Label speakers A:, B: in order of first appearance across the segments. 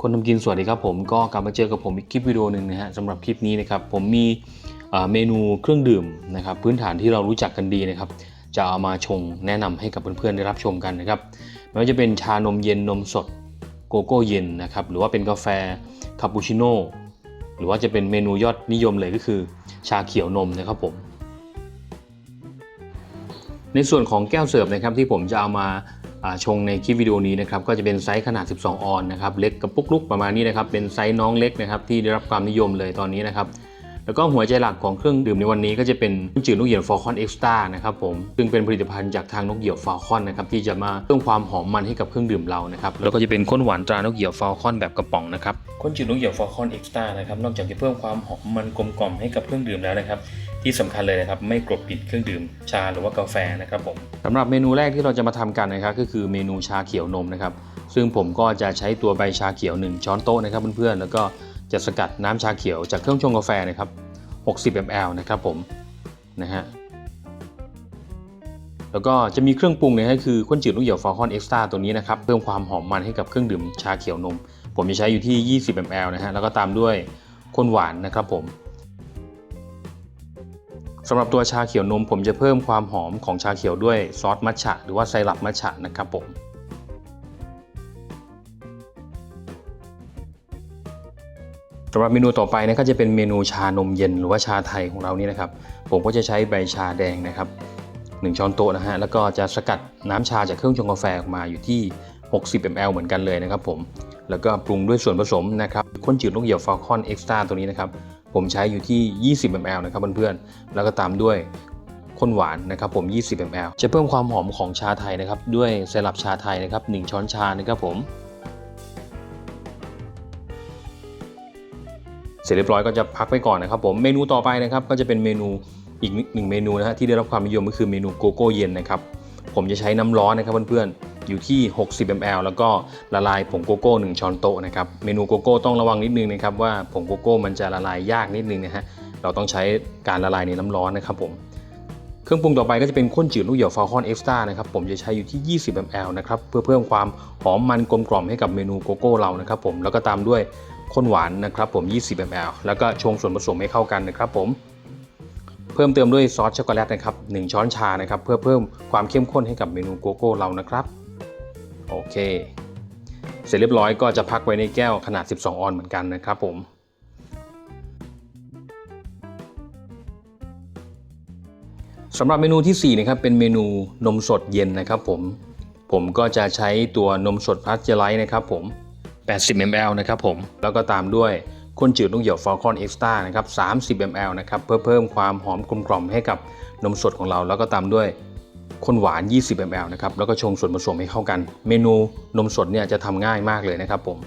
A: คนทำกินสวัสดีครับผมก็กลับมาเจอกับผมอีกคลิปวิดีโอหนึ่งนะฮะสำหรับคลิปนี้นะครับผมมีเมนูเครื่องดื่มนะครับพื้นฐานที่เรารู้จักกันดีนะครับจะเอามาชงแนะนำให้กับเพื่อนๆได้รับชมกันนะครับไม่ว่าจะเป็นชานมเย็นนมสดโกโก้เย็นนะครับหรือว่าเป็นกาแฟคาปูชิโน่หรือว่าจะเป็นเมนูยอดนิยมเลยก็คือ ชาเขียวนมนะครับผมในส่วนของแก้วเสิร์ฟนะครับที่ผมจะเอามา ชงในคลิปวิดีโอนี้นะครับก็จะเป็นไซส์ขนาด 12 ออนนะครับเล็กกับปุกลุกประมาณนี้นะครับเป็นไซส์น้องเล็กนะครับที่ได้รับความนิยมเลยตอนนี้นะครับแล้วก็หัวใจหลักของเครื่องดื่มในวันนี้ก็จะเป็นน้ำจืดนกเหยี่ยวฟอลคอนเอ็กซ์ต้านะครับผมซึ่งเป็นผลิตภัณฑ์จากทางนกเหยี่ยวฟอลคอนนะครับที่จะมาเพิ่มความหอมมันให้กับเครื่องดื่มเรานะครับแล้วก็จะเป็นข้นหวานตรานกเหยี่ยวฟอลคอนแบบกระป๋องนะครับข้นจืดนกเหยี่ยวฟอลคอนเอ็กซ์ต้านะครับนอกจากจะเพิ่มความหอมมันกลมกล่อมให้กับเครื่องดื่มแล้วนะครับ ที่สำคัญเลยนะครับไม่กลบกลิ่นเครื่องดื่มชาหรือว่ากาแฟนะครับผมสำหรับเมนูแรกที่เราจะมาทำกันนะครับก็คือเมนูชาเขียวนมนะครับซึ่งผมก็จะใช้ตัวใบชาเขียว 1 ช้อนโต๊ะนะครับเพื่อนๆแล้วก็จะสกัดน้ำชาเขียวจากเครื่องชงกาแฟนะครับ60 ml นะครับผมนะฮะแล้วก็จะมีเครื่องปรุงเนี่ยคือข้นจืดลูกเหยี่ยวฟอลคอนเอ็กซ์ตร้าตัวนี้นะครับเพิ่มความหอมมันให้กับเครื่องดื่มชาเขียวนม ผมจะใช้อยู่ที่ 20 ml นะฮะแล้วก็ตามด้วยข้นหวานนะครับผม สำหรับตัวชาเขียวนมผมจะเพิ่มความหอมของชาเขียวด้วยซอสมัทฉะหรือว่าไซรัปมัทฉะนะครับผมสำหรับเมนูต่อไปนะก็จะเป็นเมนูชานมเย็นหรือว่าชาไทยของเรานี่นะครับ ผมก็จะใช้ใบชาแดงนะครับ1ช้อนโต๊ะนะฮะแล้วก็จะสกัดน้ำชาจากเครื่องชงกาแฟออกมาอยู่ที่ 60 ml เหมือนกันเลยนะครับผมแล้วก็ปรุงด้วยส่วนผสมนะครับข้นจืดลูกเหยี่ยวฟอลคอนเอ็กซ์ตร้าตัวนี้นะครับ ผมใช้อยู่ที่ 20 ml นะครับเพื่อนๆ แล้วก็ตามด้วยข้นหวานนะครับผม 20 ml จะเพิ่มความหอมของชาไทยนะครับ ด้วยไซรัปชาไทยนะครับ 1 ช้อนชานะครับผม เสร็จเรียบร้อยก็จะพักไว้ก่อนนะครับผม เมนูต่อไปนะครับก็จะเป็นเมนูอีกหนึ่งเมนูนะฮะที่ได้รับความนิยมก็คือเมนูโกโก้เย็นนะครับ ผมจะใช้น้ำร้อนนะครับเพื่อนๆ อยู่ที่ 60 ml แล้วก็ละลายผงโกโก้ 1 ช้อนโต๊ะนะครับ เมนูโกโก้ต้องระวังนิดนึงนะครับว่าผงโกโก้มันจะละลายยากนิดนึงนะฮะ เราต้องใช้การละลายในน้ำร้อนนะครับผม เครื่องปรุงต่อไปก็จะเป็นข้นจืดลูกเหยี่ยวฟาคอนเอ็กซ์ตร้านะครับ ผมจะใช้อยู่ที่ 20 ml นะครับ เพื่อเพิ่มความหอมมันกลมกล่อมให้กับเมนูโกโก้เรานะครับผม แล้วก็ตามด้วยข้นหวานนะครับผม 20 ml แล้วก็ชงส่วนผสมให้เข้ากันนะครับผมเพิ่มเติมด้วยซอสช็อกโกแลตนะครับ1ช้อนชานะครับ เพื่อเพิ่มความเข้มข้นให้กับเมนูโกโก้เรานะครับ โอเค เสร็จเรียบร้อยก็จะพักไว้ในแก้วขนาด 12 ออนเหมือนกันนะครับผมสำหรับเมนูที่ 4 นะครับ เป็นเมนูนมสดเย็นนะครับผม ผมก็จะใช้ตัวนมสดพัชเจอร์ไลท์นะครับผม 80 ml นะครับผม แล้วก็ตามด้วยข้นจืดลูกเหยี่ยวฟอลคอนเอ็กซ์ตร้านะครับ 30 ml นะครับ เพื่อเพิ่มความหอมกลมกล่อมให้กับนมสดของเรา แล้วก็ตามด้วย ข้นหวาน 20 ml นะครับ แล้วก็ชงส่วนผสมให้เข้ากัน เมนูนมสดเนี่ยจะทำง่ายมากเลยนะครับผม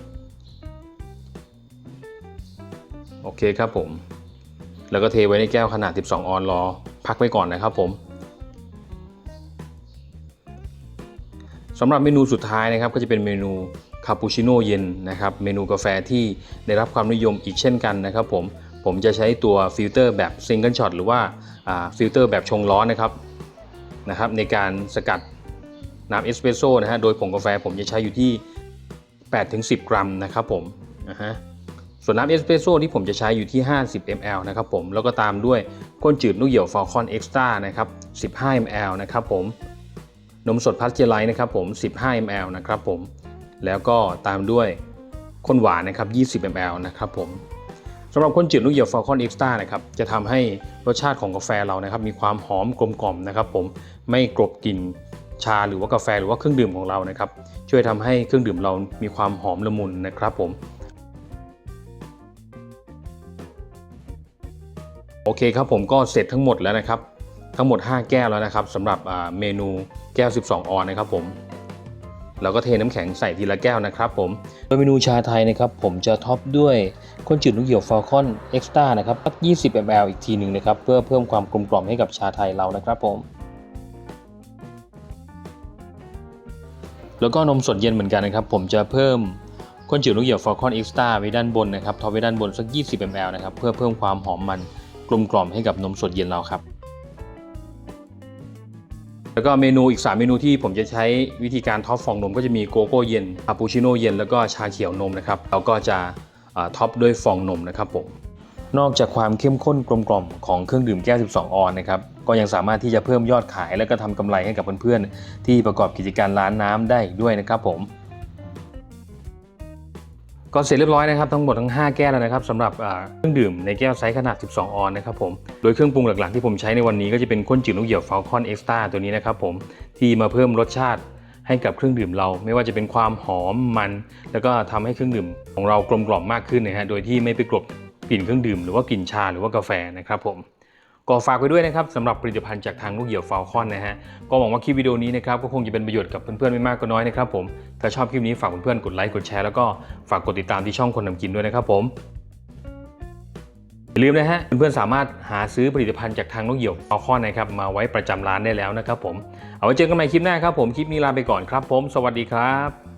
A: โอเคครับผม แล้วก็เทไว้ในแก้วขนาด 12 ออนรอ พักไว้ก่อนนะครับผมสำหรับเมนูสุดท้ายนะครับก็จะเป็นเมนูคาปูชิโน่เย็นนะครับ เมนูกาแฟที่ได้รับความนิยมอีกเช่นกันนะครับผม ผมจะใช้ตัวฟิลเตอร์แบบซิงเกิลช็อตหรือว่าฟิลเตอร์แบบชงร้อนนะครับ นะครับในการสกัดน้ำเอสเปรสโซ่นะฮะโดยผงกาแฟผมจะใช้อยู่ที่ 8-10 กรัมนะครับผมนะฮะส่วนน้ำเอสเปรสโซ่ที่ผมจะใช้อยู่ที่ 50 ml นะครับผมแล้วก็ตามด้วยก้นจืดลูกเหี่ยวฟอลคอนเอ็กซ์ตร้านะครับ 15 ml นะครับผมนมสดพัชเจอร์ไลท์นะครับผม 15 ml นะครับผมแล้วก็ตามด้วยข้นหวานนะครับ 20 ml นะครับผม สำหรับข้นจืดลูกเหยี่ยวฟอลคอนเอ็กซ์ต้านะครับจะทำให้รสชาติของกาแฟเรานะครับมีความหอมกลมกล่อมนะครับผมไม่กลบกลิ่นชาหรือว่ากาแฟหรือว่าเครื่องดื่มของเรานะครับช่วยทำให้เครื่องดื่มเรามีความหอมละมุนนะครับผมโอเคครับผมก็เสร็จทั้งหมดแล้วนะครับทั้งหมด 5 แก้วแล้วนะครับสำหรับเมนูแก้ว 12 ออนนะครับผมเราก็เทน้ำแข็งใส่ทีละแก้วนะครับผมโดยเมนูชาไทยนะครับผมจะท็อปด้วย ข้นจืดลูกเหี่ยวฟาลคอนเอ็กซ์ต้านะครับสัก20 ml อีกทีหนึ่งนะครับ เพื่อเพิ่มความกลมกล่อมให้กับชาไทยเรานะครับผม แล้วก็นมสดเย็นเหมือนกันนะครับ ผมจะเพิ่มข้นจืดลูกเหี่ยวฟาลคอนเอ็กซ์ต้าไว้ด้านบนนะครับท็อปไว้ด้านบนสัก 20 ml นะครับ เพื่อเพิ่มความหอมมันกลมกล่อมให้กับนมสดเย็นเราครับแล้วก็เมนูอีก 3 เมนูที่ผมจะใช้วิธีการท็อปฟองนมก็จะมีโกโก้เย็นคาปูชิโน่เย็นแล้วก็ชาเขียวนมนะครับเราก็จะ ท็อปด้วยฟองนมนะครับผมนอกจากความเข้มข้นกลมกล่อมของเครื่องดื่มแก้ว 12 ออนนะครับก็ยังสามารถที่จะเพิ่มยอดขาย และก็ทำกำไรให้กับเพื่อนๆ ที่ประกอบกิจการร้านน้ำได้ด้วยนะครับผมก็เสร็จเรียบร้อยนะครับทั้งหมดทั้ง 5 แก้วแล้วนะครับสำหรับเครื่องดื่มในแก้วไซส์ขนาด 12 ออนนะครับผมโดยเครื่องปรุงหลักๆที่ผมใช้ในวันนี้ก็จะเป็นข้นจืดนกเหยี่ยวฟ a ลคอนเอ็กซ์ตตัวนี้นะครับผมที่มาเพิ่มรสชาติ ให้กับเครื่องดื่มเรา ไม่ว่าจะเป็นความหอมมัน แล้วก็ทำให้เครื่องดื่มของเรากลมกล่อมมากขึ้นนะฮะโดยที่ไม่ไปกลบกลิ่นเครื่องดื่มหรือว่ากลิ่นชาหรือว่ากาแฟนะครับผมก็ฝากไว้ด้วยนะครับสำหรับผลิตภัณฑ์จากทางนกเหยี่ยวฟ a ลคอนนะฮะก็หวังว่าคลิปวิดีโอนี้นะครับก็คงจะเป็นประโยชน์กับเพื่อนๆไม่มากก็น้อยนะครับผมถ้าชอบคลิปนี้ฝากเพื่อนๆกดไลค์กดแชร์แล้วก็ฝากกดติดตามที่ช่องคนนำกินด้วยนะครับผม อย่าลืมนะฮะเพื่อนๆสามารถหาซื้อผลิตภัณฑ์จากทางนกเหยี่ยวเอาข้อนนะครับมาไว้ประจำร้านได้แล้วนะครับผมเอาไว้เจอกันใหม่คลิปหน้าครับผมคลิปนี้ลาไปก่อนครับผม สวัสดีครับ